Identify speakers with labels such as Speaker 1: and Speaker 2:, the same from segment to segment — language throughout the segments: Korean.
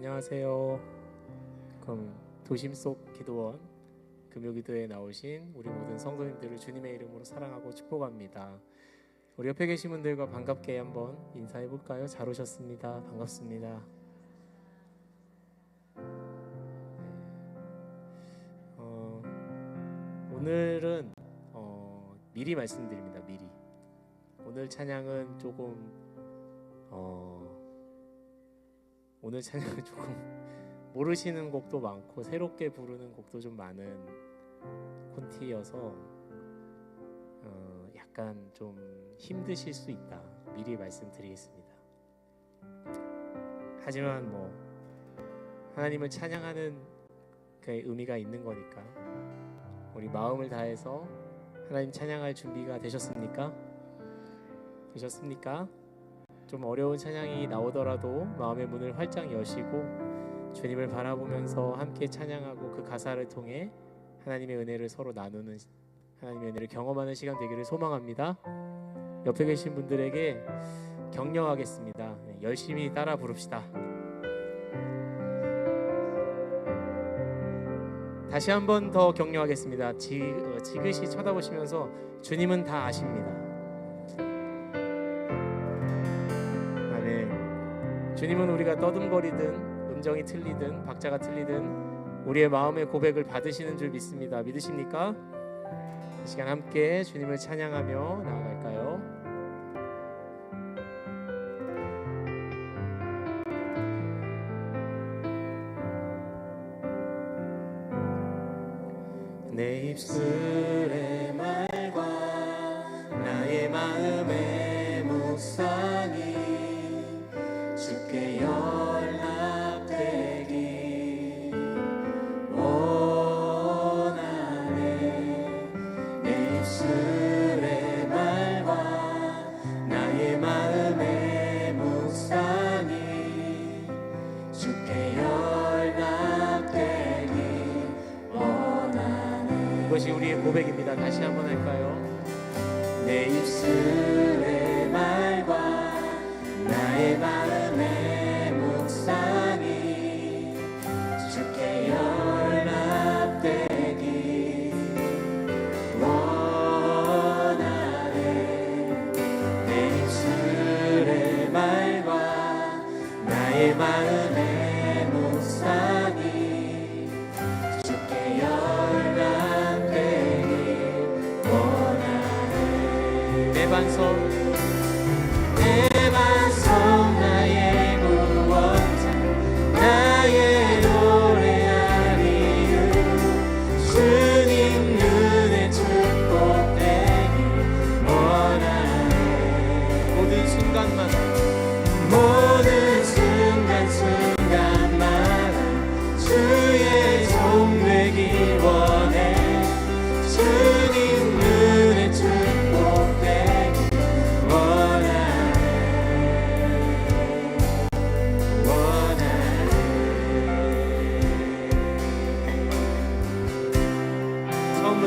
Speaker 1: 안녕하세요. 그럼 도심 속 기도원 금요기도에 나오신 우리 모든 성도님들을 주님의 이름으로 사랑하고 축복합니다. 우리 옆에 계신 분들과 반갑게 한번 인사해 볼까요? 잘 오셨습니다. 반갑습니다. 어, 오늘은 어, 미리 말씀드립니다. 미리 오늘 찬양은 조금 어, 오늘 찬양은 조금 모르시는 곡도 많고 새롭게 부르는 곡도 좀 많은 콘티여서 어, 약간 좀 힘드실 수 있다 미리 말씀드리겠습니다. 하지만 뭐 하나님을 찬양하는 그 의미가 있는 거니까 우리 마음을 다해서 하나님 찬양할 준비가 되셨습니까? 되셨습니까? 좀 어려운 찬양이 나오더라도 마음의 문을 활짝 여시고 주님을 바라보면서 함께 찬양하고 그 가사를 통해 하나님의 은혜를 서로 나누는 하나님의 은혜를 경험하는 시간 되기를 소망합니다. 옆에 계신 분들에게 격려하겠습니다. 네, 열심히 따라 부릅시다. 다시 한 번 더 격려하겠습니다. 지, 어, 지그시 쳐다보시면서 주님은 다 아십니다. 주님은 우리가 떠듬거리든 음정이 틀리든 박자가 틀리든 우리의 마음의 고백을 받으시는 줄 믿습니다. 믿으십니까? 이 시간 함께 주님을 찬양하며 나아갈까요? 내 입술의 말과 나의 마음의 묵상이 고백입니다. 다시 한번 할까요? 내 마음의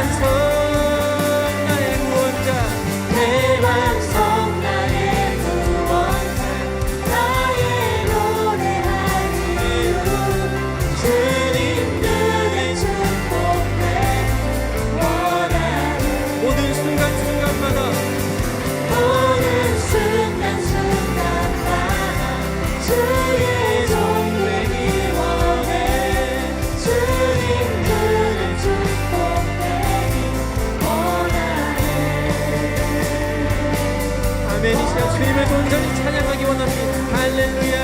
Speaker 2: friends
Speaker 1: 아멘. 이 시간 주님을 온전히 찬양하기 원합니다. 할렐루야.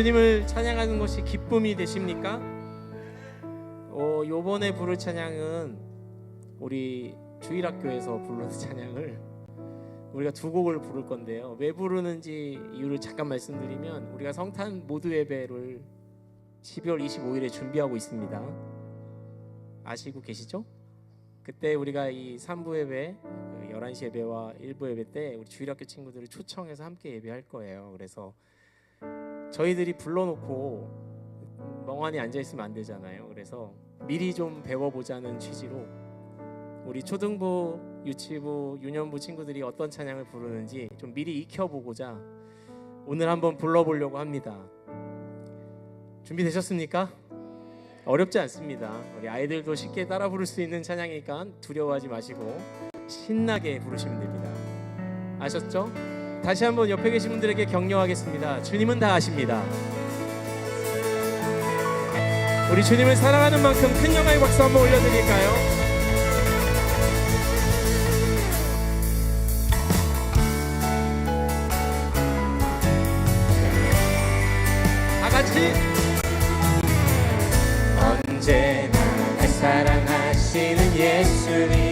Speaker 1: 주님을 찬양하는 것이 기쁨이 되십니까? 어, 요번에 부를 찬양은 우리 주일학교에서 부르는 찬양을 우리가 두 곡을 부를 건데요. 왜 부르는지 이유를 잠깐 말씀드리면 우리가 성탄 모두 예배를 12월 25일에 준비하고 있습니다. 아시고 계시죠? 그때 우리가 이 3부 예배, 그 11시 예배와 1부 예배 때 우리 주일학교 친구들을 초청해서 함께 예배할 거예요. 그래서 저희들이 불러놓고 멍하니 앉아 있으면 안 되잖아요. 그래서 미리 좀 배워보자는 취지로 우리 초등부, 유치부, 유년부 친구들이 어떤 찬양을 부르는지 좀 미리 익혀보고자 오늘 한번 불러보려고 합니다. 준비되셨습니까? 어렵지 않습니다. 우리 아이들도 쉽게 따라 부를 수 있는 찬양이니까 두려워하지 마시고 신나게 부르시면 됩니다. 아셨죠? 다시 한번 옆에 계신 분들에게 격려하겠습니다. 주님은 다 아십니다. 우리 주님을 사랑하는 만큼 큰 영광의 박수 한번 올려드릴까요? 언제나 날 사랑하시는 예수님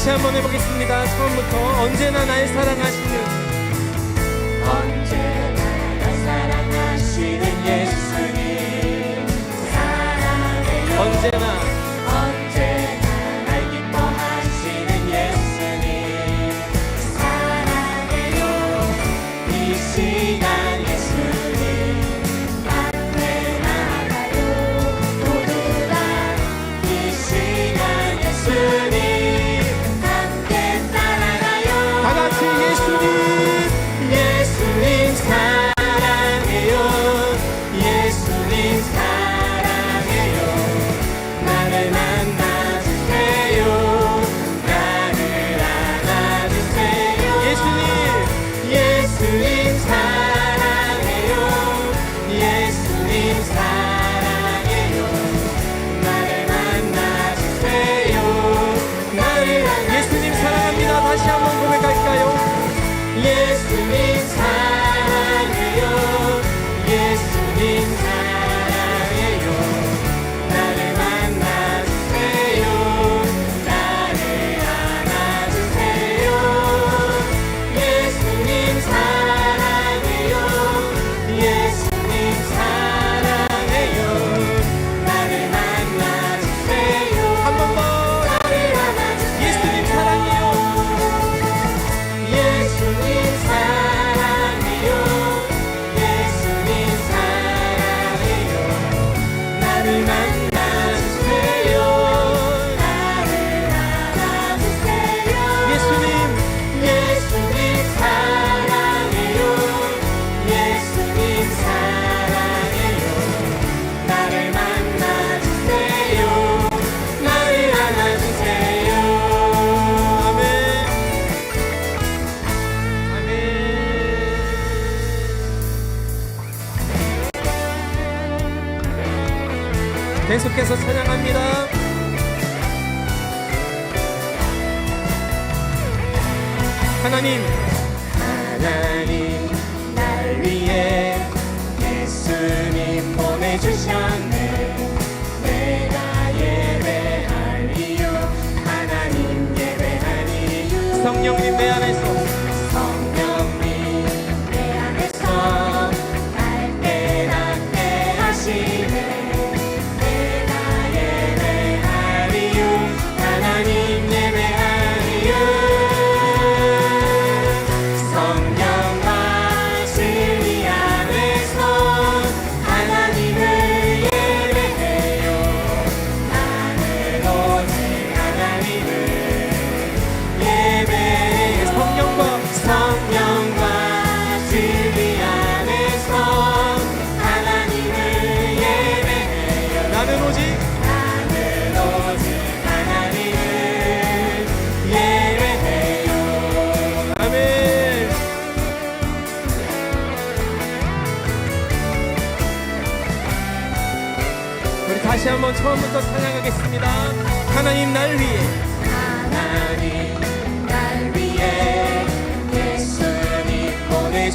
Speaker 1: 다시 한번 해보겠습니다. 처음부터 언제나 날 사랑하시는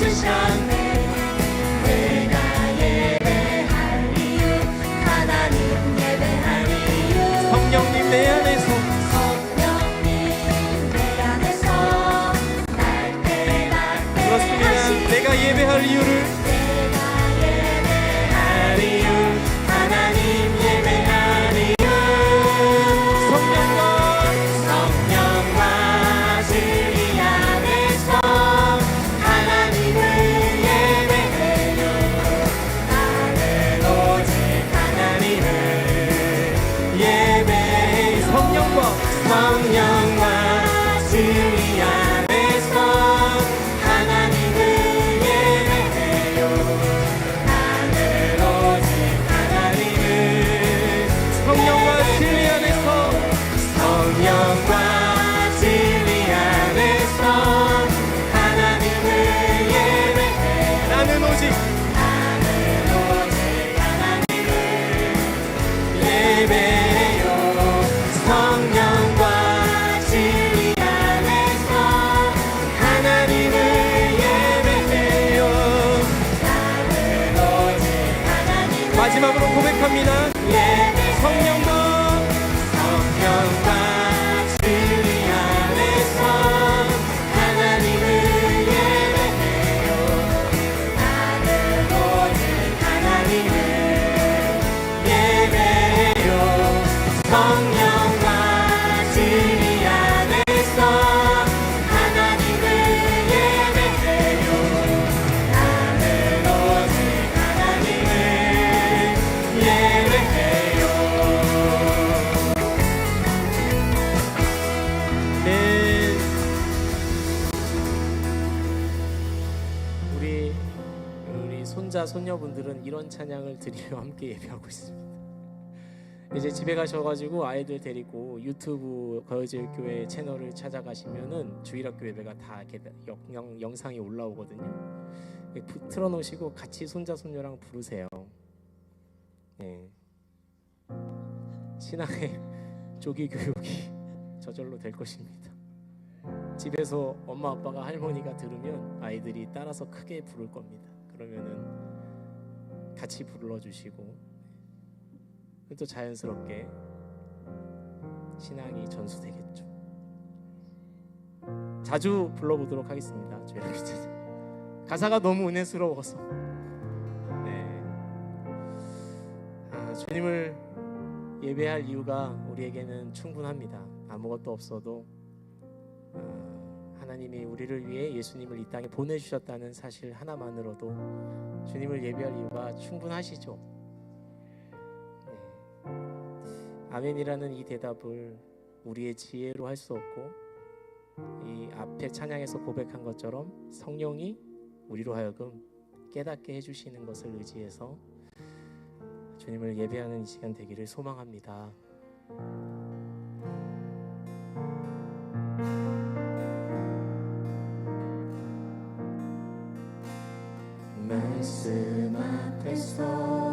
Speaker 1: 예수님 성령
Speaker 2: 손녀분들은 이런 찬양을 드리며 함께 예배하고 있습니다. 이제 집에 가셔가지고 아이들 데리고 유튜브 거여질 교회 채널을 찾아가시면은 주일학교 예배가 다 영, 영상이 올라오거든요. 부- 틀어놓으시고 같이 손자 손녀랑 부르세요. 네. 신앙의 조기 교육이 저절로 될 것입니다. 집에서 엄마 아빠가 할머니가 들으면 아이들이 따라서 크게 부를 겁니다. 그러면은 같이 불러주시고 또 자연스럽게 신앙이 전수되겠죠. 자주 불러보도록 하겠습니다. 가사가 너무 은혜스러워서 네. 아, 주님을 예배할 이유가 우리에게는 충분합니다. 아무것도 없어도 어, 하나님이 우리를 위해 예수님을 이 땅에 보내주셨다는 사실 하나만으로도 주님을 예배할 이유가 충분하시죠. 네. 아멘이라는 이 대답을 우리의 지혜로 할 수 없고 이 앞에 찬양에서 고백한 것처럼 성령이 우리로 하여금 깨닫게 해주시는 것을 의지해서 주님을 예배하는 이 시간 되기를 소망합니다.
Speaker 1: 말씀 앞에서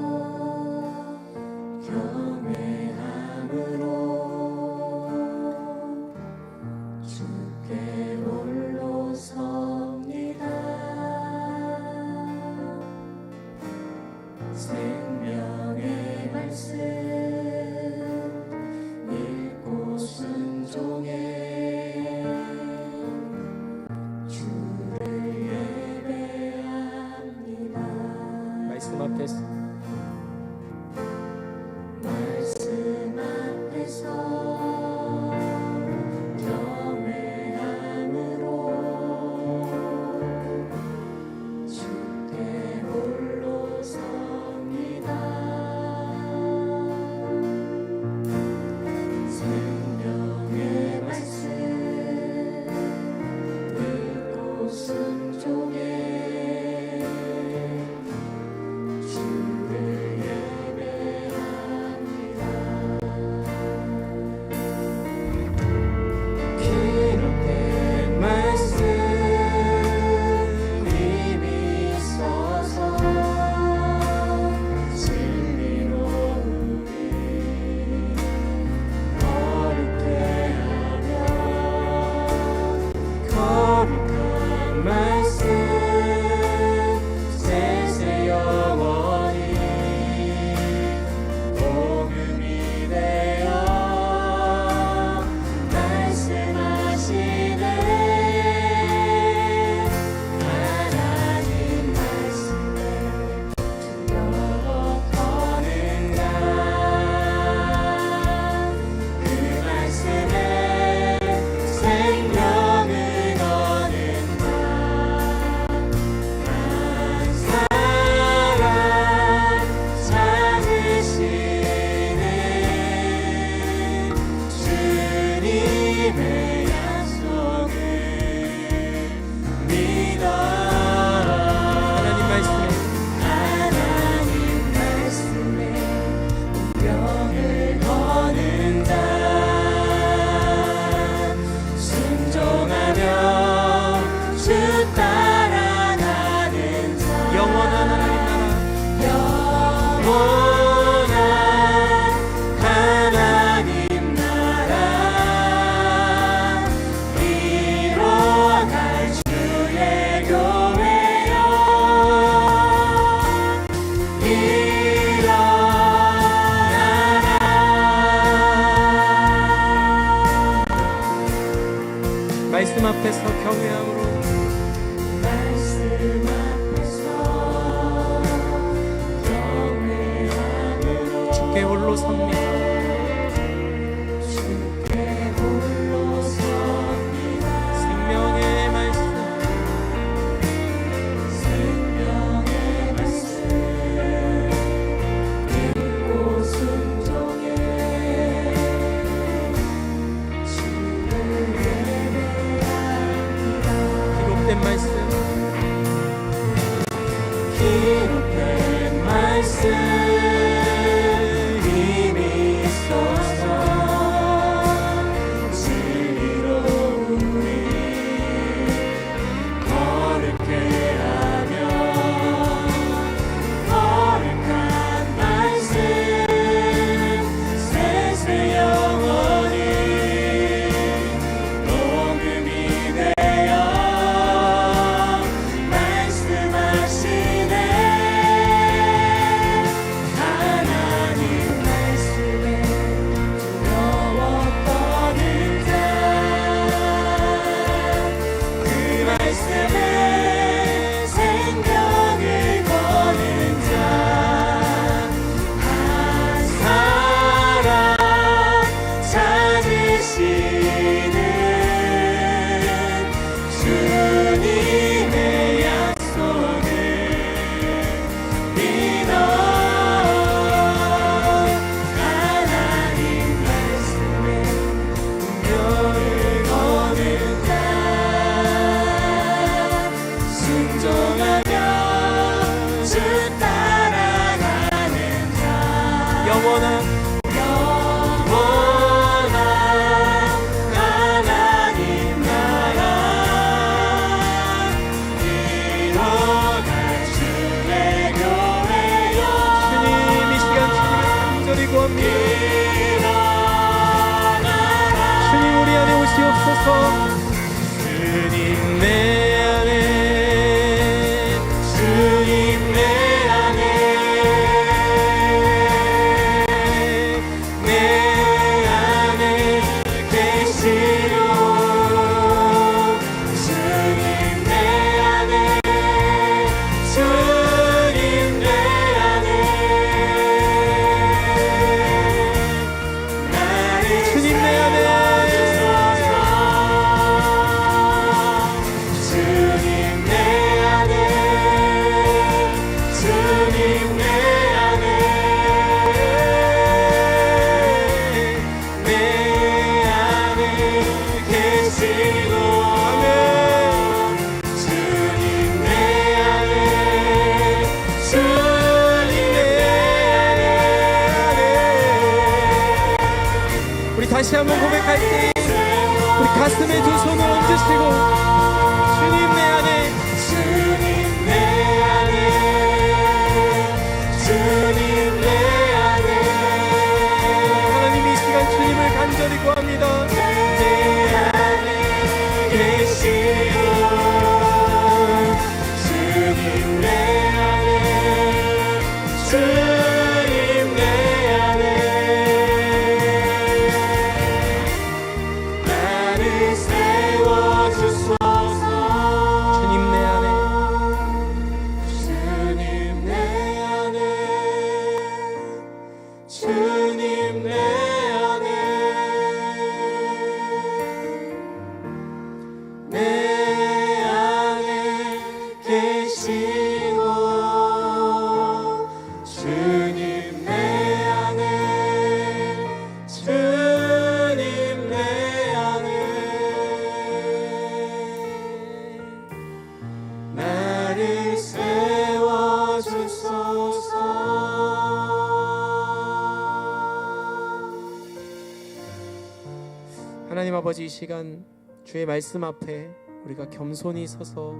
Speaker 2: 아버지 이 시간 주의 말씀 앞에 우리가 겸손히 서서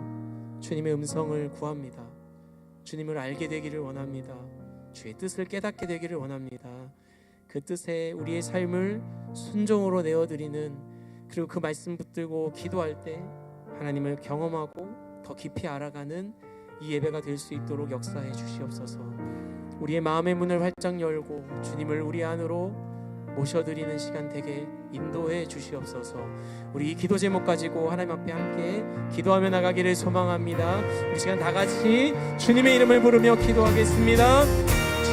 Speaker 2: 주님의 음성을 구합니다. 주님을 알게 되기를 원합니다. 주의 뜻을 깨닫게 되기를 원합니다. 그 뜻에 우리의 삶을 순종으로 내어드리는 그리고 그 말씀 붙들고 기도할 때 하나님을 경험하고 더 깊이 알아가는 이 예배가 될 수 있도록 역사해 주시옵소서. 우리의 마음의 문을 활짝 열고 주님을 우리 안으로 모셔드리는 시간 되게 인도해 주시옵소서. 우리 이 기도 제목 가지고 하나님 앞에 함께 기도하며 나가기를 소망합니다. 우리 시간 다 같이 주님의 이름을 부르며 기도하겠습니다.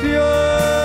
Speaker 2: 주여